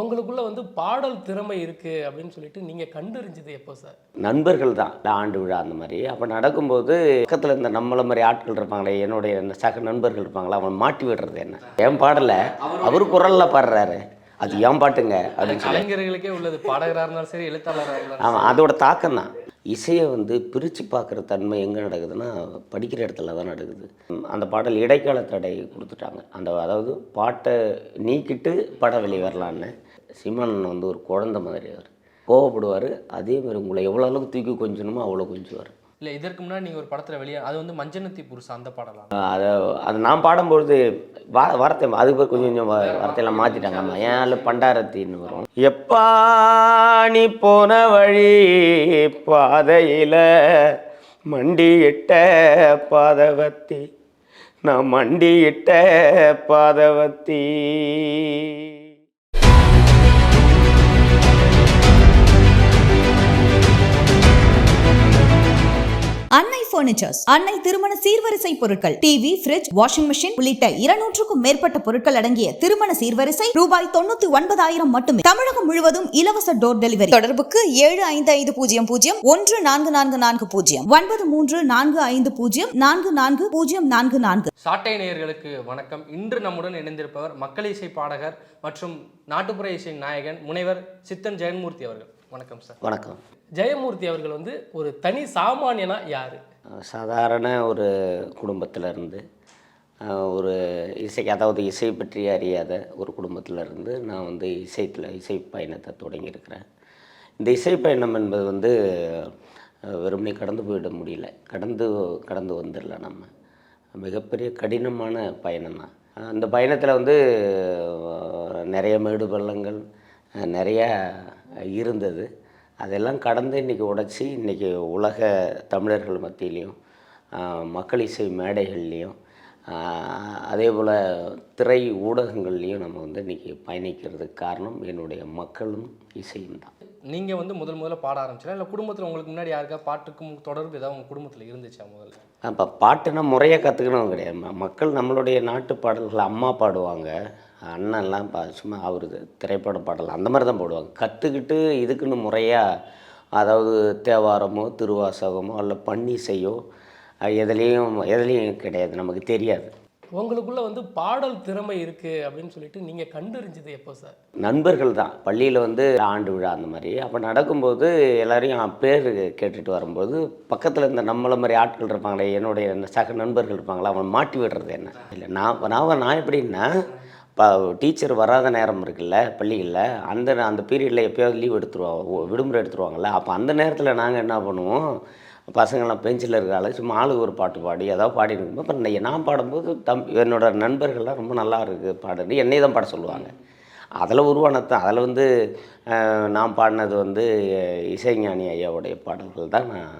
உங்களுக்குள்ள வந்து பாடல் திறமை இருக்கு அப்படின்னு சொல்லிட்டு நீங்க கண்டறிஞ்சது எப்போ சார் நண்பர்கள் தான். ஆண்டு விழா அந்த மாதிரி. அப்போ நடக்கும்போது பக்கத்தில் இந்த நம்மள மாதிரி ஆட்கள் இருப்பாங்களே என்னுடைய சக நண்பர்கள் இருப்பாங்களே அவன் மாட்டி விடுறது என்ன? என் பாடலை? அவர் குரலில் பாடுறாரு. அது ஏன் பாட்டுங்க? அப்படின்னு சொல்லி கலைஞர்களுக்கே உள்ளது. பாடகராக இருந்தாலும் சரி எழுத்தாளராக இருந்தாலும் ஆமாம் அதோட தாக்கம் தான். இசையை வந்து பிரித்து பார்க்குற தன்மை எங்கே நடக்குதுன்னா படிக்கிற இடத்துல தான் நடக்குது. அந்த பாடல் இடைக்கால தடை கொடுத்துட்டாங்க. அந்த அதாவது பாட்டை நீக்கிட்டு படம் வெளியே வரலான்னு சிம்மன் வந்து ஒரு குழந்தை மாதிரி அவர். கோவப்படுவார் அதே மாதிரி உங்களை எவ்வளோ அளவுக்கு தூக்கி கொஞ்சணுமோ அவ்வளோ கொஞ்சுவார். இல்லை இதற்கு முன்னாடி நீங்கள் ஒரு படத்தில் வெளியே அது வந்து மஞ்சனத்தி புருஷா அந்த பாடலாம் அதை அது நான் பாடும்பொழுது வா வார்த்தை அதுக்கு கொஞ்சம் கொஞ்சம் வார்த்தையெல்லாம் மாற்றிட்டாங்க ஆமாம் ஏன் அதில் பண்டாரத்தின்னு வரும். எப்பா நீ போன வழி பாதையில் மண்டியிட்ட பாதவத்தி நான் மண்டியிட்ட பாதவத்தி. பர்னிச்சர்ஸ் அன்னை திருமண சீர்வரிசை பொருட்கள் டிவி ஃபிரிட்ஜ் வாஷிங் மெஷின் உள்ளிட்ட இருநூற்றுக்கும் மேற்பட்ட பொருட்கள் அடங்கிய திருமண சீர்வரிசை ரூபாய் தொண்ணூத்தி ஒன்பதாயிரம் மட்டுமே. தமிழகம் முழுவதும் இலவச டோர் டெலிவரி தொடர்புக்கு ஏழு ஐந்து ஐந்து பூஜ்ஜியம் பூஜ்ஜியம் ஒன்று நான்கு நான்கு நான்கு பூஜ்ஜியம் ஒன்பது மூன்று நான்கு ஐந்து பூஜ்ஜியம் நான்கு நான்கு பூஜ்ஜியம் நான்கு நான்கு. சாட்டை நேயர்களுக்கு வணக்கம். இன்று நம்முடன் இணைந்திருப்பவர் மக்கள் இசை பாடகர் மற்றும் நாட்டுப்புற இசை நாயகன் முனைவர் சித்தன் ஜெயன்மூர்த்தி அவர்கள். வணக்கம் சார். வணக்கம். ஜெயமூர்த்தி அவர்கள் வந்து ஒரு தனி சாமானியனா யார்? சாதாரண ஒரு குடும்பத்தில் இருந்து ஒரு இசை அதாவது இசை பற்றி அறியாத ஒரு குடும்பத்தில் இருந்து நான் வந்து இசைத்தில் இசை பயணத்தை தொடங்கியிருக்கிறேன். இந்த இசை பயணம் என்பது வந்து வெறுமனே கடந்து போயிட முடியல. கடந்து கடந்து வந்துடல நம்ம. மிகப்பெரிய கடினமான பயணம் தான். அந்த பயணத்தில் வந்து நிறைய மேடு பள்ளங்கள் நிறையா இருந்தது. அதெல்லாம் கடந்து இன்றைக்கி உடைச்சி இன்றைக்கி உலக தமிழர்கள் மத்தியிலையும் மக்கள் இசை மேடைகள்லேயும் அதே போல் திரை ஊடகங்கள்லேயும் நம்ம வந்து இன்றைக்கி பயணிக்கிறதுக்கு காரணம் என்னுடைய மக்களும் இசையும் தான். நீங்க வந்து முதல் முதல்ல பாட ஆரம்பிச்சா இல்லை குடும்பத்தில் உங்களுக்கு முன்னாடி யாருக்கா பாட்டுக்கும் தொடர்பு ஏதாவது உங்க குடும்பத்தில் இருந்துச்சா முதல்ல? அப்போ பாட்டுனா முறையாக கற்றுக்கணும் கிடையாது. மக்கள் நம்மளுடைய நாட்டு பாடல்கள் அம்மா பாடுவாங்க. அண்ணன்லாம் பா சும்மா அவர் திரைப்பட பாடல் அந்த மாதிரி தான் பாடுவாங்க. கற்றுக்கிட்டு இதுக்குன்னு முறையாக அதாவது தேவாரமோ திருவாசகமோ இல்லை பன்னிசையோ எதுலேயும் எதுலேயும் கிடையாது நமக்கு தெரியாது. உங்களுக்குள்ள வந்து பாடல் திறமை இருக்கு அப்படின்னு சொல்லிட்டு நீங்க கண்டறிஞ்சது எப்போ சார்? நண்பர்கள் தான். பள்ளியில் வந்து ஆண்டு விழா அந்த மாதிரி. அப்போ நடக்கும்போது எல்லாரையும் பேர் கேட்டுட்டு வரும்போது பக்கத்தில் இந்த நம்மள மாதிரி ஆட்கள் இருப்பாங்களே என்னுடைய சக நண்பர்கள் இருப்பாங்களா அவன் மாட்டி விடுறது என்ன? இல்லை நான் நான் நான் எப்படின்னா இப்போ டீச்சர் வராத நேரம் இருக்குல்ல பள்ளிகளில் அந்த அந்த பீரியடில் எப்போயாவது லீவ் எடுத்துருவாங்க விடுமுறை எடுத்துருவாங்கள்ல அப்போ அந்த நேரத்தில் நாங்கள் என்ன பண்ணுவோம் பசங்கள்லாம் பெஞ்சில் இருக்கால சும்மா ஆளுக்கு ஒரு பாட்டு பாடி ஏதாவது பாடி இருக்கும்போது அப்புறம் நான் பாடும்போது தம் என்னோட நண்பர்கள்லாம் ரொம்ப நல்லா இருக்குது பாடுறது என்னை தான் பாட சொல்லுவாங்க. அதில் உருவானது தான் அதில் வந்து நான் பாடினது வந்து இசைஞானி ஐயாவுடைய பாடல்கள் தான் நான்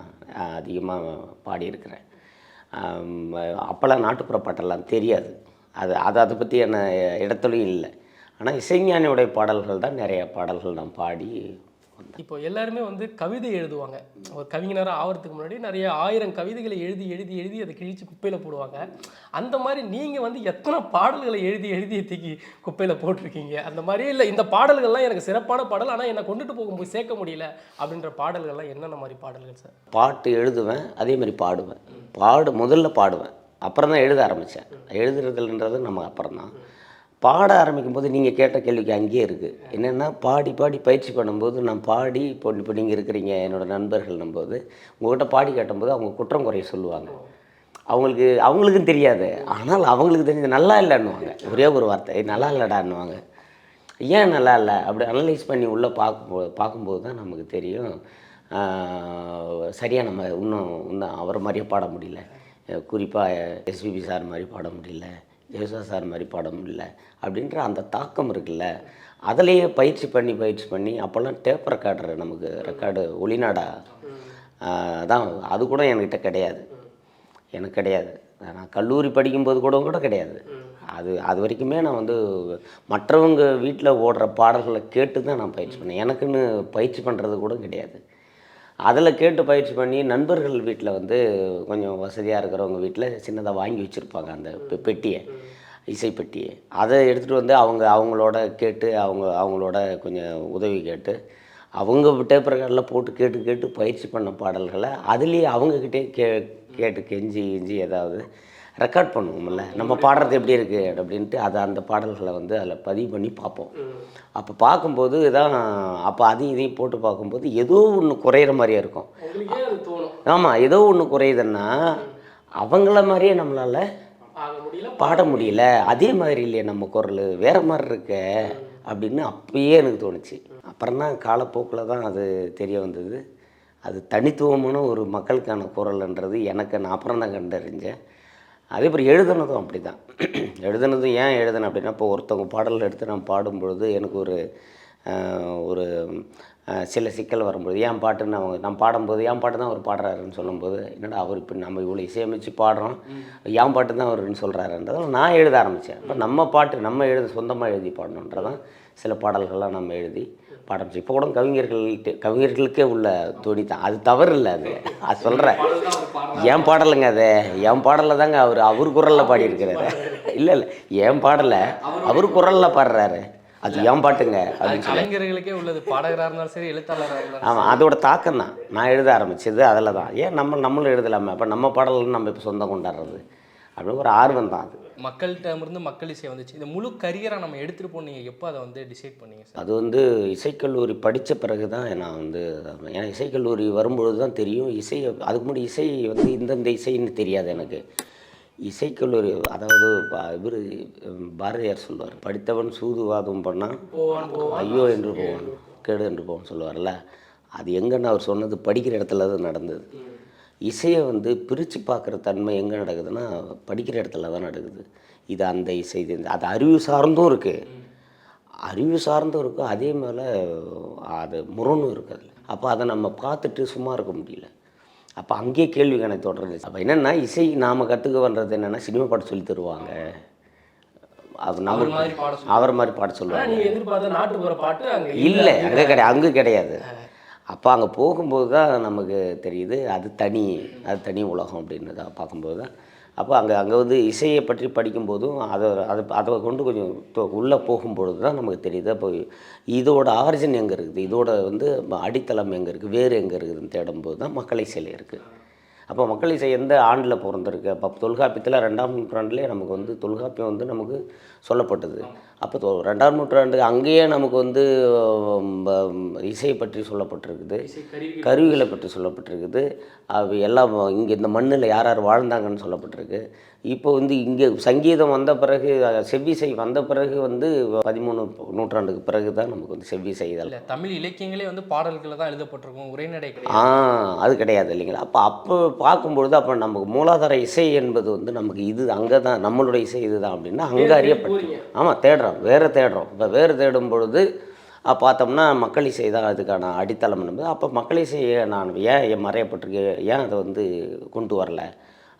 அதிகமாக பாடியிருக்கிறேன். அப்போல்லாம் நாட்டுப்புற பாட்டெல்லாம் தெரியாது. அது அது அதை பற்றி என்ன இடத்துலையும் இல்லை. ஆனால் இசைஞானியுடைய பாடல்கள் தான் நிறைய பாடல்கள் நான் பாடி இப்போ எல்லாருமே வந்து கவிதை எழுதுவாங்க. ஒரு கவிஞராக ஆகிறதுக்கு முன்னாடி நிறைய ஆயிரம் கவிதைகளை எழுதி எழுதி எழுதி அதை கிழிச்சு குப்பையில் போடுவாங்க. அந்த மாதிரி நீங்கள் வந்து எத்தனை பாடல்களை எழுதி எழுதி தூக்கி குப்பையில் போட்டிருக்கீங்க? அந்த மாதிரி இல்லை. இந்த பாடல்கள்லாம் எனக்கு சிறப்பான பாடல் ஆனால் என்னை கொண்டுட்டு போகும்போது சேர்க்க முடியல அப்படின்ற பாடல்கள்லாம் என்னென்ன மாதிரி பாடல்கள் சார்? பாட்டு எழுதுவேன் அதே மாதிரி பாடுவேன். பாடு முதல்ல பாடுவேன். அப்புறம் தான் எழுத ஆரம்பித்தேன். எழுதுறதுன்றது நம்ம அப்புறம் தான். பாட ஆரம்பிக்கும் போது நீங்கள் கேட்ட கேள்விக்கு அங்கேயே இருக்குது என்னென்னா பாடி பாடி பயிற்சி பண்ணும்போது நான் பாடி இப்போ இப்போ நீங்கள் இருக்கிறீங்க என்னோடய நண்பர்கள்னும் போது உங்கள்கிட்ட பாடி கேட்டும்போது அவங்க குற்றம் குறைய சொல்லுவாங்க. அவங்களுக்கு அவங்களுக்கும் தெரியாது. ஆனால் அவங்களுக்கு தெரிஞ்சது நல்லா இல்லைன்னுவாங்க. ஒரே ஒரு வார்த்தை நல்லா இல்லைடான்னுவாங்க. ஏன் நல்லா இல்லை? அப்படி அனலைஸ் பண்ணி உள்ளே பார்க்கும்போது பார்க்கும்போது தான் நமக்கு தெரியும். சரியாக நம்ம இன்னும் இன்னும் அவரை மாதிரியே பாட முடியல. குறிப்பாக எஸ்பிபி சார் மாதிரி பாட முடியல யேசா சார் மாதிரி பாட முடியல அப்படின்ற அந்த தாக்கம் இருக்குல்ல அதிலேயே பயிற்சி பண்ணி பயிற்சி பண்ணி அப்போல்லாம் டேப் ரெக்கார்டர் நமக்கு ரெக்கார்டு ஒளிநாடா தான் அதான் அது கூட என்கிட்ட கிடையாது. எனக்கு கிடையாது. நான் கல்லூரி படிக்கும்போது கூட கூட கிடையாது. அது அது வரைக்குமே நான் வந்து மற்றவங்க வீட்டில் ஓடுற பாடல்களை கேட்டு தான் நான் பயிற்சி பண்ணேன். எனக்குன்னு பயிற்சி பண்ணுறது கூட கிடையாது. அதில் கேட்டு பயிற்சி பண்ணி நண்பர்கள் வீட்டில் வந்து கொஞ்சம் வசதியாக இருக்கிறவங்க வீட்டில் சின்னதாக வாங்கி வச்சுருப்பாங்க அந்த பெட்டியை இசைப்பெட்டியை. அதை எடுத்துகிட்டு வந்து அவங்க அவங்களோட கேட்டு அவங்க அவங்களோட கொஞ்சம் உதவி கேட்டு அவங்க டேப் ரெக்கார்டில் போட்டு கேட்டு கேட்டு பயிற்சி பண்ண பாடல்களை அதுலேயே அவங்கக்கிட்டே கே கேட்டு கெஞ்சி கெஞ்சி ஏதாவது ரெக்கார்ட் பண்ணுவோம்ல. நம்ம பாடுறது எப்படி இருக்குது அப்படின்ட்டு அதை அந்த பாடல்களை வந்து அதில் பதிவு பண்ணி பார்ப்போம். அப்போ பார்க்கும்போது தான் அப்போ அதையும் இதையும் போட்டு பார்க்கும்போது ஏதோ ஒன்று குறையிற மாதிரியே இருக்கும். ஆமாம் ஏதோ ஒன்று குறையுதுன்னா அவங்கள மாதிரியே நம்மளால் பாட முடியல. அதே மாதிரி இல்லையே நம்ம குரல் வேற மாதிரி இருக்க அப்படின்னு அப்பயே எனக்கு தோணுச்சு. அப்புறம் தான் காலப்போக்கில் தான் அது தெரிய வந்தது. அது தனித்துவமான ஒரு மக்களுக்கான குரல்ன்றது எனக்கு நான் அப்புறம் தான் கண்டறிஞ்சேன். அதே மாதிரி எழுதுனதும் அப்படி தான். எழுதுனதும் ஏன் எழுதுனேன் அப்படின்னா இப்போ ஒருத்தவங்க பாடல் எடுத்து நான் பாடும்பொழுது எனக்கு ஒரு ஒரு சில சிக்கல் வரும்போது ஏன் பாட்டுன்னு அவங்க நான் பாடும்போது ஏன் பாட்டு தான் அவர் பாடுறாருன்னு சொல்லும்போது என்னடா அவர் இப்போ நம்ம இவ்வளோ இசையமைச்சு பாடுறோம் ஏன் பாட்டு தான் அவருன்னு சொல்கிறாருன்றதால நான் எழுத ஆரம்பித்தேன் இப்போ நம்ம பாட்டு நம்ம எழுத சொந்தமாக எழுதி பாடணுன்றதான் சில பாடல்கள்லாம் நம்ம எழுதி பாட ஆரம்பிச்சோம் இப்போ கூட கவிஞர்கள் கவிஞர்களுக்கே உள்ள துணி தான். அது தவறு இல்லை அது. அது சொல்கிறேன் என் பாடலைங்க அது? என் பாடலில் தாங்க அவர் அவர் குரலில் பாடியிருக்கிறாரு. இல்லை இல்லை. என் பாடலை? அவர் குரலில் பாடுறாரு. அது என் பாட்டுங்க? அப்படின்னு சொல்லி. கலைஞர்களுக்கே உள்ளது. பாடகராக இருந்தாலும் சரி எழுத்தாளராக ஆமாம் அதோட தாக்கம் தான். நான் எழுத ஆரம்பிச்சது அதில் தான் ஏன் நம்ம நம்மளும் எழுதலாமே? அப்போ நம்ம பாடல்கள் நம்ம இப்போ சொந்தம் கொண்டாடுறது. அப்படின்னு ஒரு ஆர்வம் தான் அது. மக்கள்கிட்ட இருந்து மக்கள் இசை வந்துச்சு. இந்த முழு கரியரை நம்ம எடுத்துட்டு போய் நீங்க எப்போ அதை வந்து டிசைட் பண்ணீங்க சார் அது வந்து இசைக்கல்லூரி படித்த பிறகு தான் நான் வந்து ஏன்னா இசைக்கல்லூரி வரும்பொழுது தான் தெரியும். இசை அதுக்கு முன்னாடி இசை வந்து இந்தந்த இசைன்னு தெரியாது எனக்கு. இசைக்கல்லூரி அதாவது இவர் பாரதியார் சொல்லுவார் படித்தவன் சூதுவாதம் பண்ணால் ஐயோ என்று போவான் கேடு என்று போவான் சொல்லுவார்ல. அது எங்கன்னு அவர் சொன்னது படிக்கிற இடத்துல தான் நடந்தது இசையை வந்து பிரித்து பார்க்குற தன்மை எங்கே நடக்குதுன்னா படிக்கிற இடத்துல தான் நடக்குது. இது அந்த இசை இது இந்த- அது அறிவு சார்ந்தும் இருக்குது அறிவு சார்ந்தும் இருக்கும் அதே மேலே அது முரணும் இருக்குது அதில். அப்போ அதை நம்ம பார்த்துட்டு சும்மா இருக்க முடியல. அப்போ அங்கேயே கேள்வி கணக்கு தொடர்ந்து அப்போ என்னென்னா இசை நாம் கற்றுக்க வர்றது என்னென்னா சினிமா பாட்டு சொல்லி தருவாங்க. அது அவர் நம்ம பாட அவர் மாதிரி பாட சொல்லுவாங்க. இல்லை. அங்கே கிடையாது அங்கே கிடையாது. அப்போ அங்கே போகும்போது தான் நமக்கு தெரியுது அது தனி அது தனி உலகம் அப்படின்னு தான் பார்க்கும்போது தான். அப்போ அங்கே அங்கே வந்து இசையை பற்றி படிக்கும்போதும் அதை அதை அதை கொண்டு கொஞ்சம் உள்ளே போகும்பொழுது தான் நமக்கு தெரியுது. அப்போ இதோட ஆரிஜின் எங்கே இருக்குது? இதோட வந்து அடித்தளம் எங்கே இருக்குது? வேறு எங்கே இருக்குதுன்னு தேடும்போது தான் மக்களை சிலை இருக்குது அப்போ மக்கள் இசை எந்த ஆண்டில் பிறந்திருக்கு? அப்போ தொல்காப்பியத்தில் ரெண்டாம் நூற்றாண்டுலேயே நமக்கு வந்து தொல்காப்பியம் வந்து நமக்கு சொல்லப்பட்டது. அப்போ தொ- ரெண்டாம் நூற்றாண்டு அங்கேயே நமக்கு வந்து இசையை பற்றி சொல்லப்பட்டிருக்குது. கருவி கருவிகளை பற்றி சொல்லப்பட்டிருக்குது. அவை எல்லாம் இங்கே இந்த மண்ணில் யார் யார் வாழ்ந்தாங்கன்னு சொல்லப்பட்டிருக்கு. இப்போ வந்து இங்கே சங்கீதம் வந்த பிறகு செவ்விசை வந்த பிறகு வந்து பதிமூணு நூற்றாண்டுக்கு பிறகு தான் நமக்கு வந்து செவ்விசை இல்ல தமிழ் இலக்கியங்களே வந்து பாடல்களை தான் எழுதப்பட்டிருக்கும். உரைநடை ஆ அது கிடையாது இல்லைங்களா? அப்போ அப்போ பார்க்கும்பொழுது அப்போ நமக்கு மூலாதார இசை என்பது வந்து நமக்கு இது அங்கே தான் நம்மளுடைய இசை இதுதான் அப்படின்னா அங்கே அறியப்பட்டு ஆமாம் தேடுறோம் வேறு தேடுறோம். இப்போ வேறு தேடும் பொழுது பார்த்தோம்னா மக்கள் இசை தான் அதுக்கான அடித்தளம் என்பது. அப்போ மக்கள் இசையை நான் ஏன் ஏன் மறையப்பட்டிருக்கு ஏன் அதை வந்து கொண்டு வரல?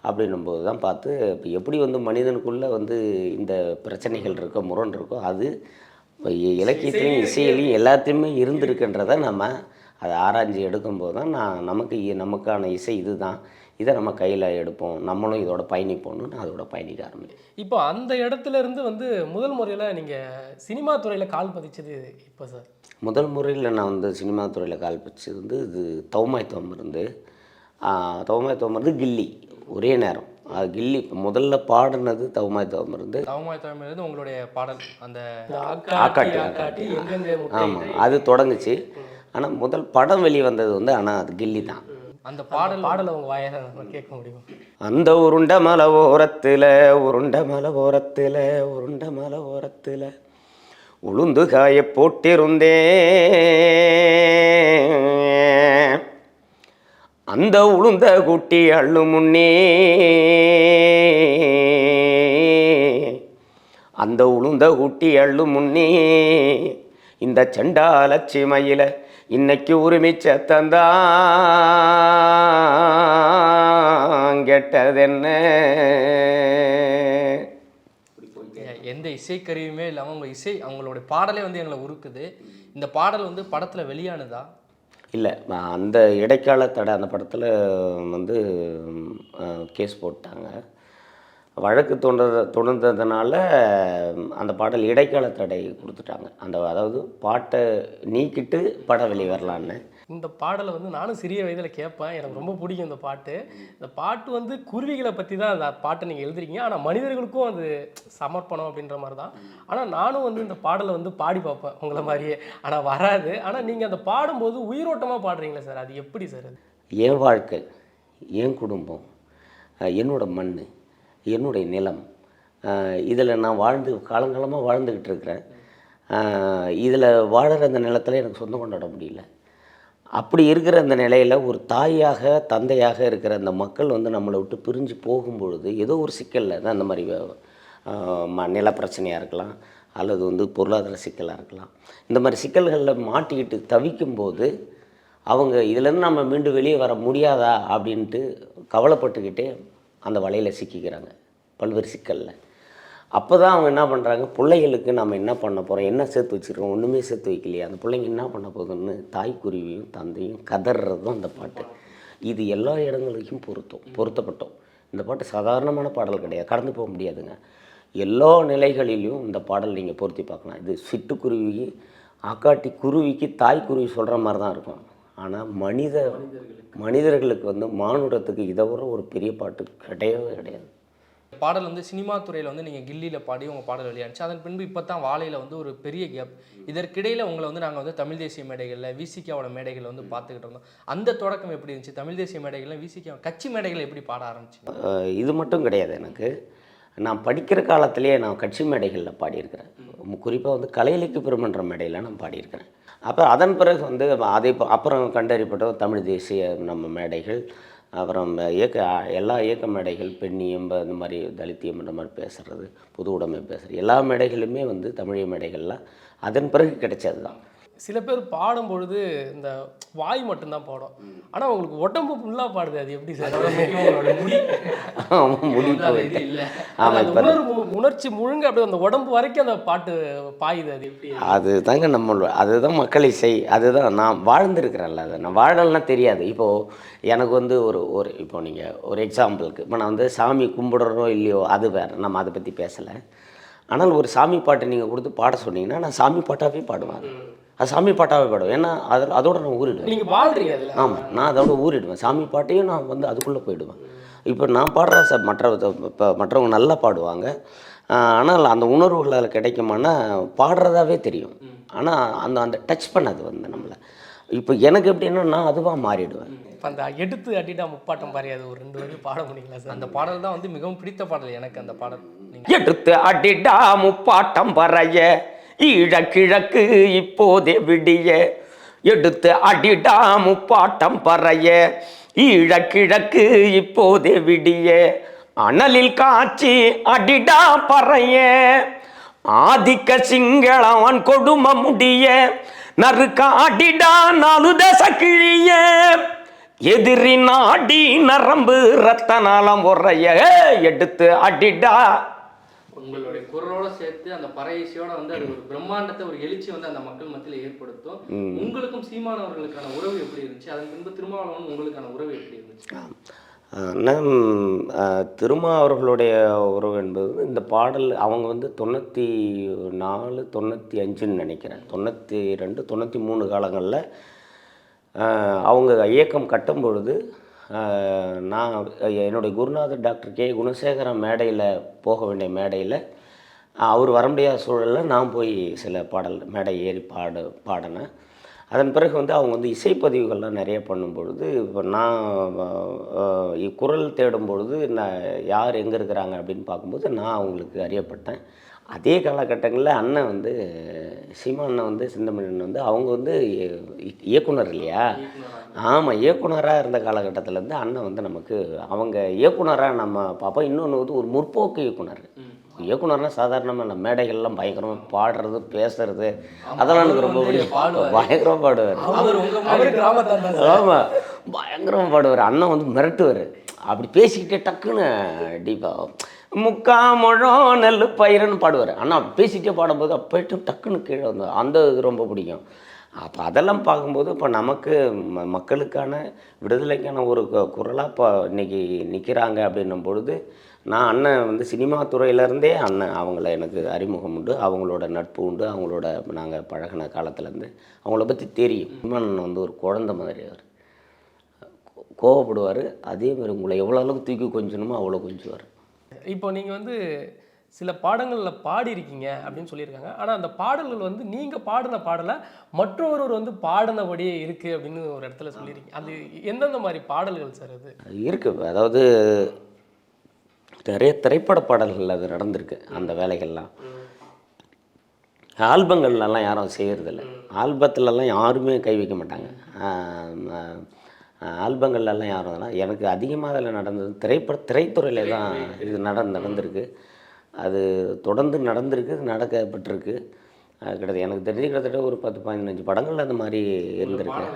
அப்படின்னும்போது தான் பார்த்து இப்போ எப்படி வந்து மனிதனுக்குள்ளே வந்து இந்த பிரச்சனைகள் இருக்கோ முரண் இருக்கோ அது இப்போ இலக்கியத்திலையும் இசையிலையும் எல்லாத்தையுமே இருந்திருக்குன்றதை நம்ம அதை ஆராய்ஞ்சு எடுக்கும்போது தான் நான் நமக்கு இ- நமக்கான இசை இதுதான். இதை நம்ம கையில் எடுப்போம். நம்மளும் இதோட பயணிப்போம்னு நான் அதோட பயணிக்க ஆரம்பிச்சேன். இப்போ அந்த இடத்துல இருந்து வந்து முதல் முறையில நீங்க சினிமா துறையில கால் பதிச்சது இப்போ சார்? முதல் முறையில் நான் வந்து சினிமா துறையில் கால் வச்சது வந்து இது தௌமாய் தோமருந்து தௌமாய் தோமருந்து கில்லி. ஒரே நேரம். அது கில்லி. முதல்ல பாடினது தௌமாய் தோமருந்து தவமாய் தமிழ் உங்களுடைய பாடல் அந்த ஆக்காட்டி, ஆக்காட்டி ஆமாம் அது தொடங்குச்சு. ஆனால் முதல் படம் வெளி வந்தது வந்து ஆனால் அது கில்லி தான். அந்த பாடல் பாடல் அவங்க வாயால கேட்க முடியும்? அந்த உருண்ட மலை ஓரத்தில் உருண்ட மலை ஓரத்தில் உருண்ட மலை ஓரத்தில் உளுந்து காய போட்டிருந்தேன். அந்த உளுந்த குட்டி அள்ளு முன்னே. அந்த உளுந்த குட்டி அள்ளு முன்னே. இந்த செண்டாலச்சி மயில இன்னைக்கு உரிமிச்ச தந்தான் கெட்டதென்ன? எந்த இசைக்கருவியுமே இல்லாமல் அவங்க இசை அவங்களுடைய பாடலே வந்து எங்களை உருக்குது. இந்த பாடல் வந்து படத்தில் வெளியானதா? இல்லை அந்த இடைக்கால தடை அந்த படத்தில் வந்து கேஸ் போட்டாங்க. வழக்கு தொடர் தொடர்ந்ததுனால அந்த பாடல் இடைக்கால தடை கொடுத்துட்டாங்க. அந்த அதாவது பாட்டை நீக்கிட்டு படம் வெளியே வரலான்னு இந்த பாடலை வந்து நானும் சிறிய வயதில் கேட்பேன். எனக்கு ரொம்ப பிடிக்கும் இந்த பாட்டு. இந்த பாட்டு வந்து குருவிகளை பற்றி தான் அந்த பாட்டை நீங்கள் எழுதுறீங்க. ஆனால் மனிதர்களுக்கும் அது சமர்ப்பணம் அப்படின்ற மாதிரி தான் ஆனால் நானும் வந்து இந்த பாடலை வந்து பாடி பார்ப்பேன். உங்களை மாதிரியே. ஆனால் வராது. ஆனால் நீங்கள் அந்த பாடும்போது உயிரோட்டமாக பாடுறீங்களே சார். அது எப்படி சார் அது? என் வாழ்க்கை என் குடும்பம் என்னோட மண் என்னுடைய நிலம் இதில் நான் வாழ்ந்து காலங்காலமாக வாழ்ந்துக்கிட்டு இருக்கிறேன். இதில் வாழ்கிற அந்த நிலத்தில் எனக்கு சொந்தம் கொண்டாட முடியல. அப்படி இருக்கிற அந்த நிலையில் ஒரு தாயாக தந்தையாக இருக்கிற அந்த மக்கள் வந்து நம்மளை விட்டு பிரிஞ்சு போகும்பொழுது ஏதோ ஒரு சிக்கலில் தான் அந்த மாதிரி ம நில பிரச்சனையாக இருக்கலாம் அல்லது வந்து பொருளாதார சிக்கலாக இருக்கலாம். இந்த மாதிரி சிக்கல்களில் மாட்டிக்கிட்டு தவிக்கும்போது அவங்க இதுலேருந்து நம்ம மீண்டும் வெளியே வர முடியாதா? அப்படின்ட்டு கவலைப்பட்டுக்கிட்டே அந்த வலையில் சிக்கிக்கிறாங்க பல்வேறு சிக்கலில். அப்போ தான் அவங்க என்ன பண்ணுறாங்க பிள்ளைகளுக்கு நம்ம என்ன பண்ண போகிறோம் என்ன சேர்த்து வச்சுருக்கோம்? ஒன்றுமே சேர்த்து வைக்கலையே. அந்த பிள்ளைங்க என்ன பண்ண போகுதுன்னு தாய்க்குருவியும் தந்தையும் கதறதும் அந்த பாட்டு. இது எல்லா இடங்களுக்கும் பொருத்தம் பொருத்தப்பட்டோம். இந்த பாட்டு சாதாரணமான பாடல் கிடையாது. கடந்து போக முடியாதுங்க. எல்லா நிலைகளிலும் இந்த பாடல் நீங்கள் பொருத்தி பார்க்கலாம். இது சிட்டுக்குருவி ஆக்காட்டி குருவிக்கு தாய்க்குருவி சொல்கிற மாதிரி தான் இருக்கும். ஆனால் மனித மனிதர்களுக்கு வந்து மானுடத்துக்கு இதை விட ஒரு பெரிய பாட்டு கிடையவே கிடையாது. பாடல் வந்து சினிமா துறையில் வந்து நீங்கள் கில்லியில் பாடி உங்கள் பாடல் வெளியாச்சு அதன் பின்பு இப்போ தான் வாழையில் வந்து ஒரு பெரிய கேப் இதற்கிடையில் உங்களை வந்து நாங்கள் வந்து தமிழ் தேசிய மேடைகளில் விசிகாவோட மேடைகளில் வந்து பார்த்துக்கிட்டு இருந்தோம். அந்த தொடக்கம் எப்படி இருந்துச்சு? தமிழ் தேசிய மேடைகளில் விசிகா கட்சி மேடைகளை எப்படி பாட ஆரம்பிச்சிங்க? அஹ் இது மட்டும் கிடையாது எனக்கு. நான் படிக்கிற காலத்திலேயே நான் கட்சி மேடைகளில் பாடியிருக்கிறேன். குறிப்பாக வந்து கலை இலக்கிய பெருமன்ற மேடையில் நான் பாடியிருக்கிறேன். அப்போ அதன் பிறகு வந்து அதை அப்புறம் கண்டறியப்பட்ட தமிழ் தேசிய நம்ம மேடைகள். அப்புறம் இயக்க எல்லா இயக்க மேடைகள் பெண்ணியம் இந்த மாதிரி தலித்தியம் இந்த மாதிரி பேசுகிறது புது உடைமை பேசுகிறது எல்லா மேடைகளுமே வந்து தமிழ் மேடைகள்லாம் அதன் பிறகு கிடைச்சது தான் சில பேர் பாடும் பொழுது இந்த வாய் மட்டும்தான் பாடும். ஆனால் உங்களுக்கு உடம்பு ஃபுல்லாக பாடுது அது எப்படி சார்? உணர்வு உணர்ச்சி முழுங்க அப்படியே அந்த உடம்பு வரைக்கும் அந்த பாட்டு பாயுது அது எப்படி? அது தாங்க நம்ம அதுதான் மக்கள் இசை அதுதான் நான் வாழ்ந்துருக்கிறேன்ல அதை. நான் வாழலைன்னா தெரியாது. இப்போது எனக்கு வந்து ஒரு ஒரு இப்போ நீங்கள் ஒரு எக்ஸாம்பிளுக்கு இப்போ நான் வந்து சாமி கும்பிடுறோம் இல்லையோ அது வேறு. நம்ம அதை பற்றி பேசலை. ஆனால் ஒரு சாமி பாட்டு நீங்கள் கொடுத்து பாட சொன்னீங்கன்னா நான் சாமி பாட்டாகவே பாடுவேன். அது. சாமி பாட்டாகவே பாடுவேன். ஏன்னா அதில் அதோட நான் ஊறிடுவேன். நீங்கள் பாடுறீங்க அதில்? ஆமாம் நான் அதோட ஊறிடுவேன். சாமி பாட்டையும் நான் வந்து அதுக்குள்ளே போயிடுவேன். இப்போ நான் பாடுற ச மற்ற இப்போ மற்றவங்க நல்லா பாடுவாங்க. ஆனால் அந்த உணர்வுகள் அதில் கிடைக்குமானா பாடுறதாவே தெரியும். ஆனால் அந்த அந்த டச் பண்ணாது வந்து நம்மளை. இப்போ எனக்கு எப்படின்னா நான் அதுவாக மாறிடுவேன். இப்போ அந்த எடுத்து அடிட்டா முப்பாட்டம் பாரு அது ஒரு ரெண்டு வரையும் பாட முடியுங்களா சார். அந்த பாடல் தான் வந்து மிகவும் பிடித்த பாடல் எனக்கு அந்த பாடல். எடுத்து அடிடா முப்பாட்டம் பறைய. ஈழக்கிழக்கு இப்போதே விடிய எடுத்து அடிடா முப்பாட்டம் பறைய. ஈழக்கிழக்கு இப்போதே விடிய அனலில் காட்சி அடிடா பறைய. ஆதிக்க சிங்களவன் கொடும முடிய நறுக்க அடிடா நாலு தச கிழிய. எதிரி நாடி நரம்பு ரத்த நாளம் உறைய எடுத்து அடிடா உங்களுடைய குரலோட சேர்த்து அந்த பறை இசையோட வந்து அது ஒரு பிரம்மாண்டத்தை ஒரு எழுச்சி வந்து அந்த மக்கள் மத்தியில் ஏற்படுத்தும். உங்களுக்கும் சீமானவர்களுக்கான உறவு எப்படி இருந்துச்சு? அதன் பின்பு திருமாவளவன் உங்களுக்கான உறவு எப்படி இருந்துச்சு? நம் திருமா அவர்களுடைய உறவு என்பது இந்த பாடல் அவங்க வந்து தொண்ணூற்றி நாலு தொண்ணூற்றி அஞ்சுன்னு நினைக்கிறேன். தொண்ணூற்றி ரெண்டு தொண்ணூற்றி மூணு காலங்களில் அவங்க இயக்கம் கட்டும் பொழுது நான் என்னுடைய குருநாதர் டாக்டர் கே குணசேகரன் மேடையில் போக வேண்டிய மேடையில் அவர் வர முடியாத சூழலில் நான் போய் சில பாடல் மேடை ஏறி பாடு பாடினேன். அதன் பிறகு வந்து அவங்க வந்து இசைப்பதிவுகள்லாம் நிறைய பண்ணும் பொழுது இப்போ நான் குரல் தேடும் பொழுது நான் யார் எங்கே இருக்கிறாங்க அப்படின்னு பார்க்கும்போது நான் அவங்களுக்கு அறியப்பட்டேன். அதே காலகட்டங்களில் அண்ணன் வந்து சீமா அண்ணன் வந்து சிந்தமணி வந்து அவங்க வந்து இயக்குனர் இல்லையா? ஆமாம் இயக்குனராக இருந்த காலகட்டத்தில் இருந்து அண்ணன் வந்து நமக்கு அவங்க இயக்குனராக நம்ம பார்ப்போம் இன்னொன்று வந்து ஒரு முற்போக்கு இயக்குனர். இயக்குனர்னா சாதாரணமாக நம்ம மேடைகள்லாம் பயங்கரமாக பாடுறது பேசுறது. அதெல்லாம் எனக்கு ரொம்ப பிடிக்கும். பயங்கரமாக பாடுவார். ஆமாம் பயங்கரமாக பாடுவார். அண்ணன் வந்து மிரட்டுவார். அப்படி பேசிக்கிட்டே டக்குன்னு டீப்பா முக்கா முழம் நெல் பயிரன்னு பாடுவார். அண்ணா பேசிக்கிட்டே பாடும்போது போயிட்டு டக்குன்னு கீழே வந்து அந்த இது ரொம்ப பிடிக்கும். அப்போ அதெல்லாம் பார்க்கும்போது இப்போ நமக்கு ம மக்களுக்கான விடுதலைக்கான ஒரு குரலாக இப்போ இன்றைக்கி நிற்கிறாங்க அப்படின்னும் பொழுது நான் அண்ணன் வந்து சினிமா துறையிலேருந்தே அண்ணன் அவங்கள எனக்கு அறிமுகம் உண்டு அவங்களோட நட்பு உண்டு அவங்களோட நாங்கள் பழகின காலத்துலேருந்து அவங்கள பற்றி தெரியும். அண்ணன் வந்து ஒரு குழந்த மாதிரி அவர். கோவப்படுவார் அதே மாதிரி உங்களை எவ்வளோ அளவுக்கு தூக்கி கொஞ்சணுமோ அவ்வளோ கொஞ்சுவார். இப்போ நீங்கள் வந்து சில பாடங்களில் பாடியிருக்கீங்க அப்படின்னு சொல்லியிருக்காங்க. ஆனால் அந்த பாடல்கள் வந்து நீங்கள் பாடின பாடலை மற்றொருவர் வந்து பாடினபடியே இருக்குது அப்படின்னு ஒரு இடத்துல சொல்லியிருக்கீங்க. அது எந்தெந்த மாதிரி பாடல்கள் சார் அது? இருக்குது அதாவது நிறைய திரைப்பட பாடல்கள் அது நடந்திருக்கு அந்த வேலைகள்லாம். ஆல்பங்கள்லாம் யாரும் செய்கிறதில்ல ஆல்பத்துலலாம் யாருமே கை வைக்க மாட்டாங்க. ஆல்பங்கள்லாம் யாரும் அதெல்லாம் எனக்கு அதிகமாக அதில் நடந்தது திரைப்பட திரைத்துறையில் தான் இது நட நடந்திருக்கு. அது தொடர்ந்து நடந்திருக்கு நடக்கப்பட்டிருக்கு. கிட்டத்தட்ட எனக்கு தெரிஞ்சு கிட்டத்தட்ட ஒரு பத்து பதினஞ்சு படங்கள் அந்த மாதிரி இருந்திருக்கு.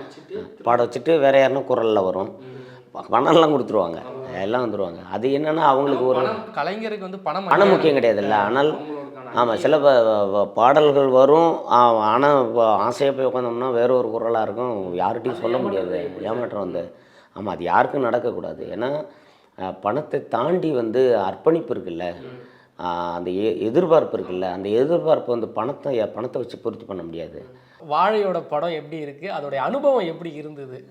பாட வச்சுட்டு வேற யாருன்னா குரலில் வரும். பணம்லாம் கொடுத்துருவாங்க. எல்லாம் வந்துருவாங்க. அது என்னன்னா அவங்களுக்கு ஒரு கலைஞருக்கு வந்து பணம் பணம் முக்கியம் கிடையாதுல்ல ஆனால் ஆமாம் சில பாடல்கள் வரும். ஆனால் ஆசையாக போய் உட்காந்தோம்னா வேற ஒரு குரலாக இருக்கும். யார்கிட்டையும் சொல்ல முடியாது. ஏமாற்றம் வந்து ஆமாம் அது யாருக்கும் நடக்கக்கூடாது. ஏன்னா பணத்தை தாண்டி வந்து அர்ப்பணிப்பு இருக்குல்ல. அந்த எ- எதிர்பார்ப்பு இருக்குல்ல அந்த எதிர்பார்ப்பு வந்து பணத்தை பணத்தை வச்சு பூர்த்தி பண்ண முடியாது. வாழையோட படம் எப்படி இருக்குது அதோடைய அனுபவம் எப்படி இருந்தது?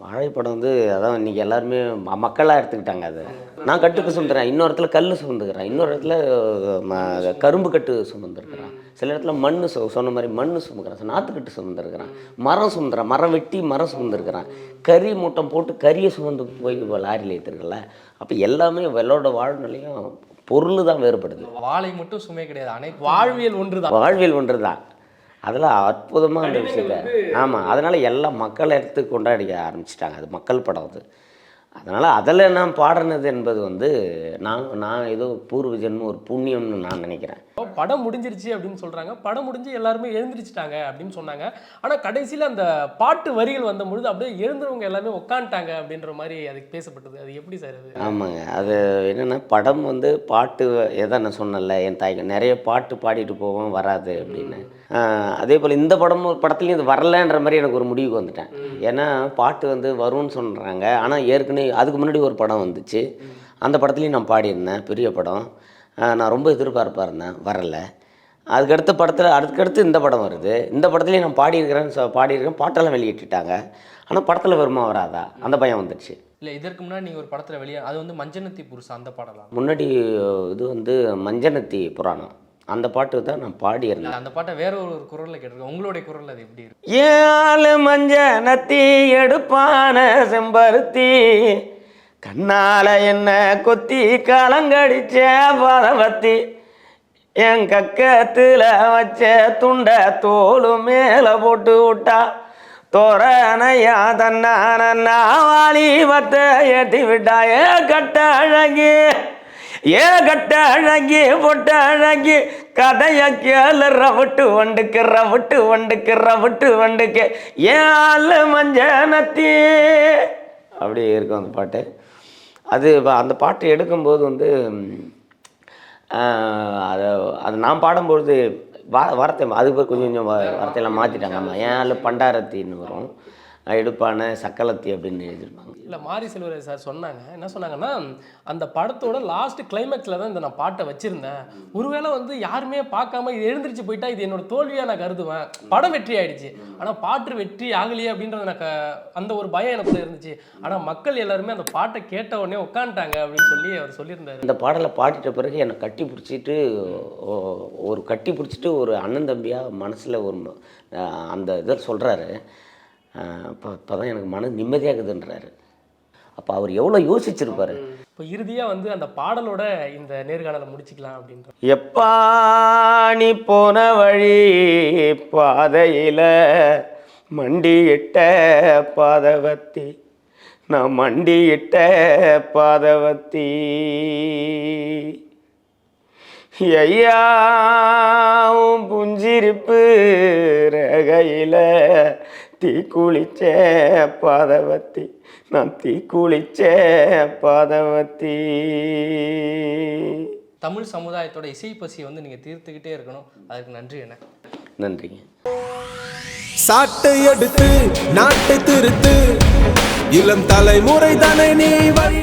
வாழைப்படம் வந்து அதான் இன்றைக்கி எல்லாருமே மக்களாக எடுத்துக்கிட்டாங்க அது. நான் கட்டுக்கு சுமந்துறேன் இன்னொரு இடத்துல கல் சுமந்துக்கிறேன் இன்னொரு இடத்துல கரும்பு கட்டு சுமந்துருக்கிறேன். சில இடத்துல மண் சு சொன்ன மாதிரி மண் சுமக்கிறேன் நாற்றுக்கட்டு சுமந்துருக்கிறேன் மரம் சுமந்துறேன் மரம் வெட்டி மரம் சுமந்துருக்கிறேன். கறி மூட்டம் போட்டு கறியை சுமந்து போய் லாரியில் ஏற்றுருக்கல அப்போ எல்லாமே வெள்ளோட வாழ்நிலையும் பொருள் தான் வேறுபடுது. வாழை மட்டும் சுமை கிடையாது. அனைத்து வாழ்வியல் ஒன்று தான் வாழ்வியல் ஒன்று தான் அதில் அற்புதமாக அந்த விஷயத்த ஆமாம் அதனால் எல்லா மக்களை எடுத்து கொண்டாடி ஆரம்பிச்சிட்டாங்க. அது மக்கள் படம் அது. அதனால் அதில் நான் பாடினது என்பது வந்து நான் நான் ஏதோ பூர்வ ஜென்மம் ஒரு புண்ணியம்னு நான் நினைக்கிறேன். படம் முடிஞ்சிருச்சு அப்படின்னு சொல்கிறாங்க படம் முடிஞ்சு எல்லாருமே எழுந்திரிச்சிட்டாங்க அப்படின்னு சொன்னாங்க. ஆனால் கடைசியில் அந்த பாட்டு வரிகள் வந்த பொழுது அப்படியே எழுந்தவங்க எல்லாமே உட்காந்துட்டாங்க அப்படின்ற மாதிரி அதுக்கு பேசப்பட்டது. அது எப்படி சார் அது? ஆமாங்க. அது என்னென்னா படம் வந்து பாட்டு எதை நான் சொன்னேன்ல என் தாய்க்கு நிறைய பாட்டு பாடிட்டு போவோம் வராது அப்படின்னு. அதே போல் இந்த படமும் படத்துலையும் இது வரலன்ற மாதிரி எனக்கு ஒரு முடிவுக்கு வந்துட்டேன். ஏன்னா பாட்டு வந்து வரும்னு சொல்கிறாங்க ஆனால் ஏற்கனவே அதுக்கு முன்னாடி ஒரு படம் வந்துச்சு. அந்த படத்துலையும் நான் பாடியிருந்தேன் பெரிய படம். நான் ரொம்ப எதிர்பார்ப்பாக இருந்தேன் வரலை. அதுக்கடுத்த படத்தில் அதுக்கடுத்து இந்த படம் வருது. இந்த படத்துலையும் நான் பாடியிருக்கிறேன்னு சொ பாடியிருக்கேன் பாட்டெல்லாம் வெளியிட்டுட்டாங்க. ஆனால் படத்தில் வருமா வராதா? அந்த பயம் வந்துடுச்சு. இல்லை இதற்கு முன்னாடி நீங்கள் ஒரு படத்தில் வெளியே அது வந்து மஞ்சனத்தி புருஷா அந்த பாடலாம் முன்னாடி இது வந்து மஞ்சனத்தி புராணம். அந்த பாட்டு தான் நான் பாடியிருந்தேன். அந்த பாட்டை வேற ஒரு குரலில் கேட்டிருக்கேன். உங்களுடைய குரல் அது எப்படி இருக்கு? ஏழு மஞ்சனத்தி எடுப்பான செம்பருத்தி? கண்ணால என்ன கொத்தி கலங்கடிச்ச பரவத்தி? என் கக்கத்துல வச்ச துண்ட தோளு மேல போட்டு விட்டா? தோரணையா தன்னான வாலிபத்த ஏற்றி விட்டா? ஏ கட்ட அழகி. ஏ கட்ட அழகி பொட்ட அழகி கதைய கேளு ரவுட்டு வண்டுக்கு ரவுட்டு வண்டுக்கு ரவுட்டு வண்டுக்கு ஏழு மஞ்சனத்தி. அப்படி இருக்கும் அந்த பாட்டு. அது அந்த பாட்டு எடுக்கும்போது வந்து அதை அது நான் பாடும்பொழுது வா வார்த்தை அதுக்கு கொஞ்சம் கொஞ்சம் வார்த்தையெல்லாம் மாற்றிட்டாங்க ஆமாம் ஏன் பண்டாரத்தின்னு வரும். எடுப்பான சக்கலத்தி அப்படின்னு எழுதியிருப்பாங்க. இல்லை மாரி செல்வராஜ் சார் சொன்னாங்க. என்ன சொன்னாங்கன்னா அந்த படத்தோட லாஸ்ட் கிளைமேக்ஸில் தான் இந்த நான் பாட்டை வச்சுருந்தேன். ஒருவேளை வந்து யாருமே பார்க்காம இது எழுந்திரிச்சு போயிட்டா இது என்னோட தோல்வியாக நான் கருதுவேன். படம் வெற்றி ஆயிடுச்சு. ஆனால் பாட்டு வெற்றி ஆகலையே அப்படின்றது எனக்கு அந்த ஒரு பயம் எனக்குள்ள இருந்துச்சு. ஆனால் மக்கள் எல்லாருமே அந்த பாட்டை கேட்ட உடனே உட்காந்துட்டாங்க அப்படின்னு சொல்லி அவர் சொல்லியிருந்தாரு. இந்த பாடலை பாடிட்ட பிறகு என்னை கட்டி பிடிச்சிட்டு ஓ- ஒரு கட்டி பிடிச்சிட்டு ஒரு அண்ணன் தம்பியாக மனசில் ஒரு அந்த இதை சொல்கிறாரு இப்போ இப்போ தான் எனக்கு மன நிம்மதியாகுதுன்றாரு. அப்போ அவர் எவ்வளோ யோசிச்சிருப்பாரு? இப்போ இறுதியாக வந்து அந்த பாடலோட இந்த நேர்காணலை முடிச்சுக்கலாம் அப்படின்ற எப்பா நீ போன வழி பாதையில் மண்டியிட்ட பாதவத்தி நான் மண்டியிட்ட பாதவத்தி. ஐயா புஞ்சிருப்பு ரகையில் தீ குளிச்ச பாதவத்தி நான் தீ குளிச்ச பாதவத்தி தமிழ் சமுதாயத்தோட இசை பசியை வந்து நீங்கள் தீர்த்துக்கிட்டே இருக்கணும். அதுக்கு நன்றி என்ன? நன்றிங்க. சாட்டை எடுத்து நாட்டை திருத்து. இளம் தலைமுறை தானே நீ வழி